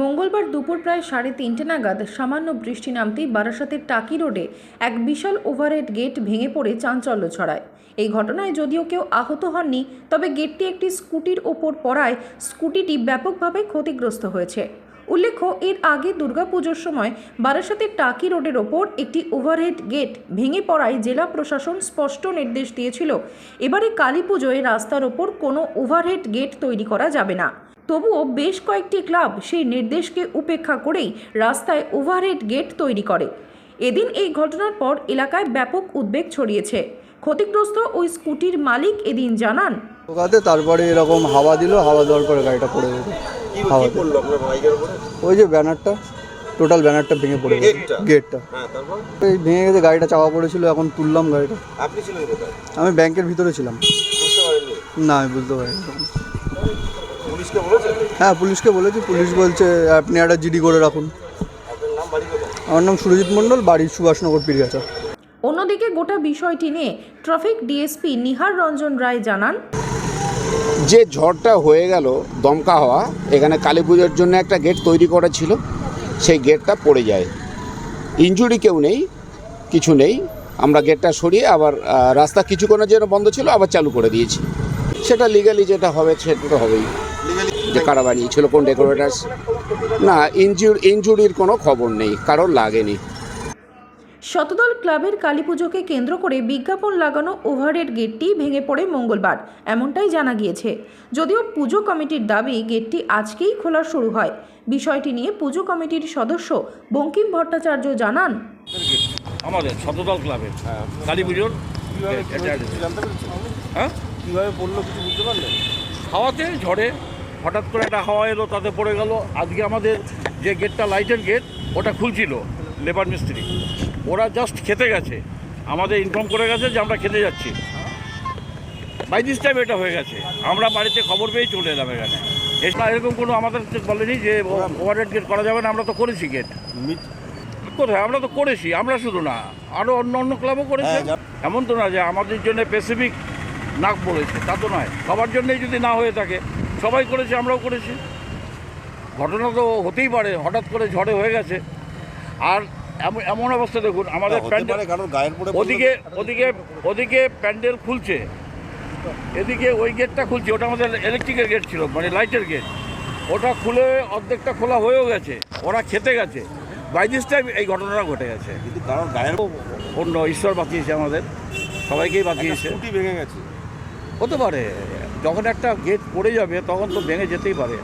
মঙ্গলবার দুপুর প্রায় সাড়ে তিনটে নাগাদ সামান্য বৃষ্টি নামতেই বারাসাতের টাকি রোডে এক বিশাল ওভারহেড গেট ভেঙে পড়ে চাঞ্চল্য ছড়ায়। এই ঘটনায় যদিও কেউ আহত হননি, তবে গেটটি একটি স্কুটির ওপর পড়ায় স্কুটিটি ব্যাপকভাবে ক্ষতিগ্রস্ত হয়েছে। উল্লেখ্য, এর আগে দুর্গাপুজোর সময় বারাসাতের টাকি রোডের ওপর একটি ওভারহেড গেট ভেঙে পড়ায় জেলা প্রশাসন স্পষ্ট নির্দেশ দিয়েছিল, এবারে কালী পুজোয় রাস্তার ওপর কোনো ওভারহেড গেট তৈরি করা যাবে না। তবুও বেশ কয়েকটি ক্লাব সেই নির্দেশকে উপেক্ষা করেই রাস্তায় ওভারহেড গেট তৈরি করে। এদিন এই ঘটনার পর এলাকায় ব্যাপক উদ্বেগ ছড়িয়েছে। ক্ষতিগ্রস্ত ওই স্কুটির মালিক এদিন জানান ঢোকাতে তারপরে এরকম হাওয়া দিল হাওয়া দেওয়ার পরে গাড়িটা পড়ে গেল। হাওয়া ওই যে ব্যানারটা টোটাল ব্যানারটা ভেঙে পড়ে গেছে। গেটটা? গেটটা। হ্যাঁ এই ভেঙে গেছে গাড়িটা চাপা পড়েছিল এখন তুললাম গাড়িটা। আপনি ছিলেন কোথায়? আমি ব্যাংকের ভিতরে ছিলাম। বুঝতে পারেননি না আমি বুঝতে পারিনি। বলেছেন হ্যাঁ পুলিশকে বলেছি। পুলিশ বলছে আপনি একটা জিডি করে রাখুন। আমার নাম সুরজিৎ মণ্ডল বাড়ি সুভাষনগর পিরিয়াচা অন্যদিকে গোটা বিষয়টি নিয়ে ট্রাফিক ডিএসপি নিহার রঞ্জন রায় জানান যে ঝড়টা হয়ে গেল দমকা হওয়া এখানে কালী পুজোর জন্য একটা গেট তৈরি করা ছিল সেই গেটটা পড়ে যায়। ইনজুরি কেউ নেই কিছু নেই। আমরা গেটটা সরিয়ে আবার রাস্তা কিছুক্ষণের জন্য বন্ধ ছিল আবার চালু করে দিয়েছি। সেটা লিগালি যেটা হবে সেটা তো হবেই। যে কারা বানিয়েছিল কোন ডেকোরেটার্স না ইনজুর ইনজুরির কোনো খবর নেই কারোর লাগেনি। শতদল ক্লাবের কালীপুজোকে কেন্দ্র করে বিজ্ঞাপন লাগানো ওভারহেড গেটটি ভেঙে পড়ে মঙ্গলবার এমনটাই জানা গিয়েছে। যদিও পুজো কমিটির দাবি গেটটি আজকেই খোলা শুরু হয়। বিষয়টি নিয়ে পুজো কমিটির সদস্য বঙ্কিম ভট্টাচার্য জানান আমাদের শতদল ক্লাবের কালী পুজোর হ্যাঁ? কীভাবে বলল কিছু বুঝতে পারলেন হাওয়াতে ঝড়ে হঠাৎ করে একটা হাওয়া এলো তাতে পড়ে গেল। আজকে আমাদের যে গেটটা লাইটের গেট ওটা খুলছিল লেবার মিস্ত্রি ওরা জাস্ট খেতে গেছে। আমাদের ইনফর্ম করে গেছে যে আমরা খেতে যাচ্ছি। বাই দিস টাইম এটা হয়ে গেছে। আমরা বাড়িতে খবর পেয়েই চলে এলাম এখানে। এটা এরকম কোনো আমাদের বলেনি যে ওভারহেড গেট করা যাবে না আমরা তো করেছি গেট কোথায়? আমরা তো করেছি আমরা শুধু না আরও অন্য অন্য ক্লাবও করেছে। হ্যাঁ, এমন তো না যে আমাদের জন্য স্পেসিফিক নাক বলেছে তা তো নয়। সবার জন্যই যদি না হয়ে থাকে সবাই করেছে আমরাও করেছি। ঘটনা তো হতেই পারে হঠাৎ করে ঝড়ে হয়ে গেছে। আর এমন এমন অবস্থা দেখুন আমাদের প্যান্ডেল ওদিকে ওদিকে ওদিকে প্যান্ডেল খুলছে। এদিকে ওই গেটটা খুলছে ওটা আমাদের ইলেকট্রিকের গেট ছিল মানে লাইটের গেট ওটা খুলে অর্ধেকটা খোলা হয়েও গেছে ওরা খেতে গেছে। বাই দিস টাইম এই ঘটনাটা ঘটে গেছে। কিন্তু কারণ গায়ের অন্য ঈশ্বর বাঁচিয়েছে আমাদের সবাইকেই বাঁচিয়েছে। ভেঙে গেছে। হতে পারে। যখন একটা গেট পড়ে যাবে তখন তো ভেঙে যেতেই পারে।